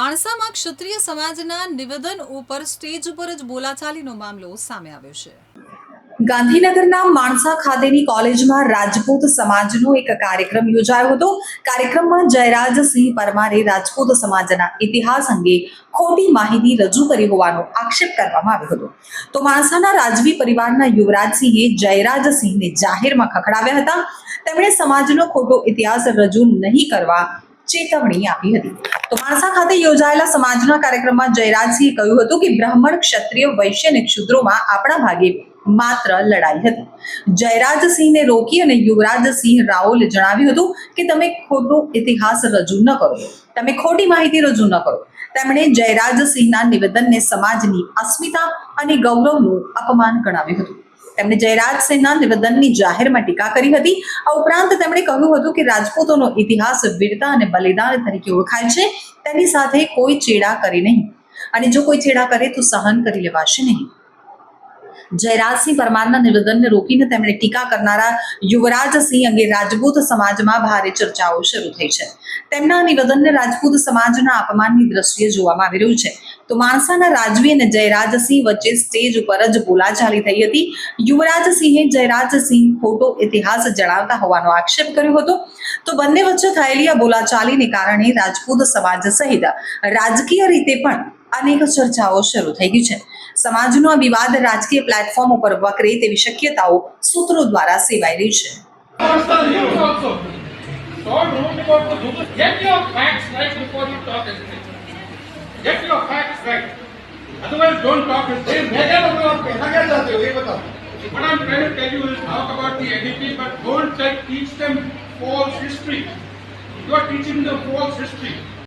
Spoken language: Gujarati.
માણસામાં ક્ષત્રિય સમાજના નિવેદન ઉપર સ્ટેજ ઉપર જ બોલાચાલીનો મામલો સામે આવ્યો છે. ગાંધીનગરના માણસા ખાતેની કોલેજમાં રાજપૂત સમાજનો એક કાર્યક્રમ યોજાયો હતો. કાર્યક્રમમાં જયરાજસિંહ પરમારે રાજપૂત સમાજના ઇતિહાસ અંગે ખોટી માહિતી રજૂ કરી હોવાનો આક્ષેપ કરવામાં આવ્યો હતો. તો માણસાના રાજવી પરિવારના યુવરાજસિંહે જયરાજસિંહને જાહેરમાં ખખડાવ્યા હતા. તેમણે સમાજનો ખોટો ઇતિહાસ રજૂ નહીં કરવા ચેતવણી આપી હતી. તો માણસા ખાતે યોજાયેલા સમાજના કાર્યક્રમમાં જયરાજસિંહે કહ્યું હતું કે બ્રાહ્મણ ક્ષત્રિય વૈશ્ય અને ક્ષુદ્રોમાં આપણા ભાગે માત્ર લડાઈ હતી. જયરાજસિંહને રોકી અને યુવરાજસિંહ રાઓલે જણાવ્યું હતું કે તમે ખોટો ઇતિહાસ રજૂ ન કરો. તમે ખોટી માહિતી રજૂ ન કરો. તેમણે જયરાજસિંહના નિવેદનને સમાજની અસ્મિતા અને ગૌરવનું અપમાન ગણાવ્યું હતું. તેમણે જયરાજ સિંહના નિવેદનની જાહેરમાં ટીકા કરી હતી. આ ઉપરાંત તેમણે કહ્યું હતું કે રાજપૂતોનો ઇતિહાસ વીરતા અને બલિદાન તરીકે ઓળખાય છે. તેની સાથે કોઈ ચેડા કરે નહીં. અને જો કોઈ ચેડા કરે તો સહન કરી લેવાશે નહીં. જયરાજસિંહ પરમારના નિવેદનને રોકીને તેમણે ટીકા કરનારા યુવરાજસિંહ અંગે રાજપૂત સમાજમાં ભારે ચર્ચાઓ શરૂ થઈ છે. તેમના નિવેદનને રાજપૂત સમાજના અપમાનની દ્રષ્ટિએ જોવામાં આવી રહ્યું છે. તો માણસાના રાજવી અને જયરાજસિંહ વચ્ચે સ્ટેજ ઉપર જ બોલાચાલી થઈ હતી. યુવરાજસિંહે જયરાજસિંહ ખોટો ઇતિહાસ જણાવતા હોવાનો આક્ષેપ કર્યો હતો. તો બંને વચ્ચે થયેલી આ બોલાચાલીને કારણે રાજપૂત સમાજ સહિત રાજકીય રીતે પણ અનેક ચર્ચાઓ શરૂ થઈ ગઈ છે સમાજનો આ વિવાદ રાજકીય પ્લેટફોર્મ ઉપર વકરે તેવી શક્યતાઓ સૂત્રો દ્વારા સેવાઈ રહી છે Get your facts right. Otherwise, don't talk. They What I'm trying to tell you is talk about the NDP, but don't teach them false history. You are teaching them false history.